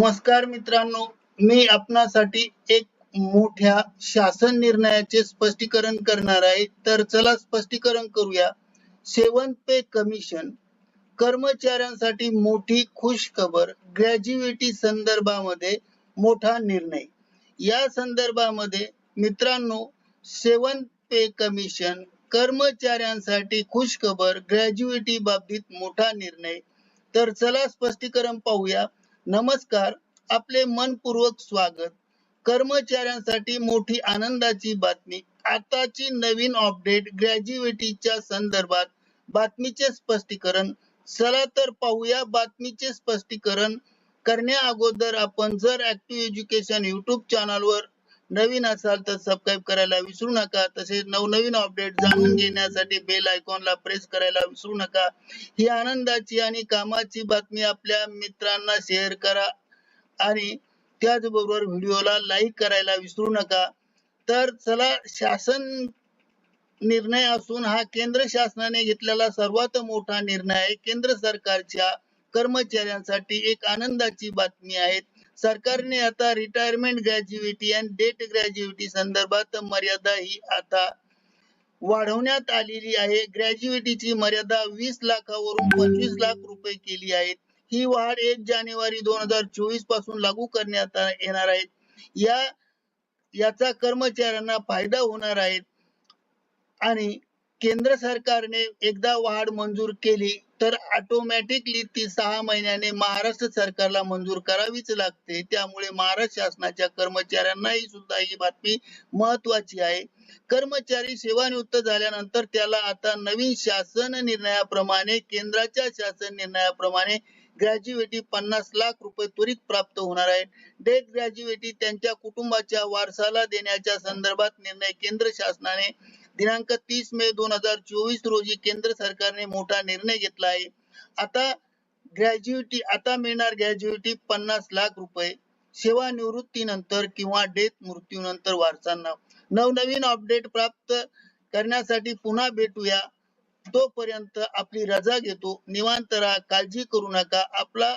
नमस्कार मित्रांनो मी आपणासाठी एक मोठ्या शासन निर्णयाचे स्पष्टीकरण करणार आहे. तर चला स्पष्टीकरण करूया. सेवन पे कमिशन कर्मचाऱ्यांसाठी मोठी खुश खबर ग्रॅज्युएटी संदर्भामध्ये मोठा निर्णय. या संदर्भामध्ये मित्रांनो सेवन पे कमिशन कर्मचाऱ्यांसाठी खुश खबर ग्रॅज्युएटी बाबतीत मोठा निर्णय. तर चला स्पष्टीकरण पाहूया. नमस्कार आपले मनपूर्वक स्वागत. कर्मचाऱ्यांसाठी मोठी आनंदाची बातमी. आताची नवीन अपडेट ग्रॅज्युएटीच्या संदर्भात बातमीचे स्पष्टीकरण. चला तर पाहूया बातमीचे स्पष्टीकरण. करण्या अगोदर आपण जर ऍक्टिव्ह एज्युकेशन युट्यूब चॅनलवर नवीन असाल तर सबस्क्राईब करायला विसरू नका. तसेच नवनवीन अपडेट जाणून घेण्यासाठी बेल आयकॉनला प्रेस करायला विसरू नका. ही आनंदाची आणि कामाची बातमी आपल्या मित्रांना शेअर करा आणि त्याचबरोबर व्हिडिओला लाईक करायला विसरू नका. तर चला शासन निर्णय असून हा केंद्र शासनाने घेतलेला सर्वात मोठा निर्णय आहे. केंद्र सरकारच्या कर्मचाऱ्यांसाठी एक आनंदाची बातमी आहे. सरकारने आता रिटायरमेंट ग्रॅज्युएटी आणि डेट ग्रॅज्युएटी संदर्भात मर्यादा ही आता वाढवण्यात आलेली आहे. ग्रॅज्युएटीची मर्यादा वीस लाखावरून पंचवीस लाख रुपये केली आहे. ही वाढ एक जानेवारी दोन हजार चोवीसपासून लागू करण्यात येणार आहे. या याचा कर्मचाऱ्यांना फायदा होणार आहे. आणि केंद्र सरकारने एकदा वाढ मंजूर केली तर ऑटोमॅटिकली ती सहा महिन्याने महाराष्ट्र सरकारला मंजूर करावीच लागते. त्यामुळे महाराष्ट्र शासनाच्या कर्मचाऱ्यांनाही सुद्धा ही बातमी महत्वाची आहे. कर्मचारी सेवानिवृत्त झाल्यानंतर त्याला आता नवीन शासन निर्णयाप्रमाणे केंद्राच्या शासन निर्णयाप्रमाणे ग्रॅज्युएटी पन्नास लाख रुपये त्वरित प्राप्त होणार आहे. डेट ग्रॅज्युएटी त्यांच्या कुटुंबाच्या वारसाला देण्याच्या संदर्भात निर्णय केंद्र शासनाने दिनांक तीस मे दोन हजार चोवीस रोजी केंद्र सरकारने मोठा निर्णय घेतला आहे. आता ग्रॅज्युएटी आता मिळणार ग्रॅज्युएटी पन्नास लाख रुपये सेवानिवृत्तीनंतर किंवा डेथ मृत्यूनंतर वारसांना. नवनवीन अपडेट प्राप्त करण्यासाठी पुन्हा भेटूया. तोपर्यंत आपली रजा घेतो. निवांत राहा काळजी करू नका. आपला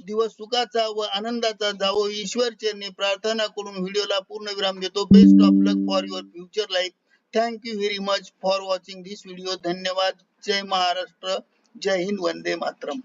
दिवस सुखाचा व आनंदाचा जावो. ईश्वर चरणी प्रार्थना करून व्हिडिओला पूर्ण विराम देतो. Best of luck for your future life thank you very much for watching this video धन्यवाद. जय महाराष्ट्र. जय हिंद. वंदे मातरम.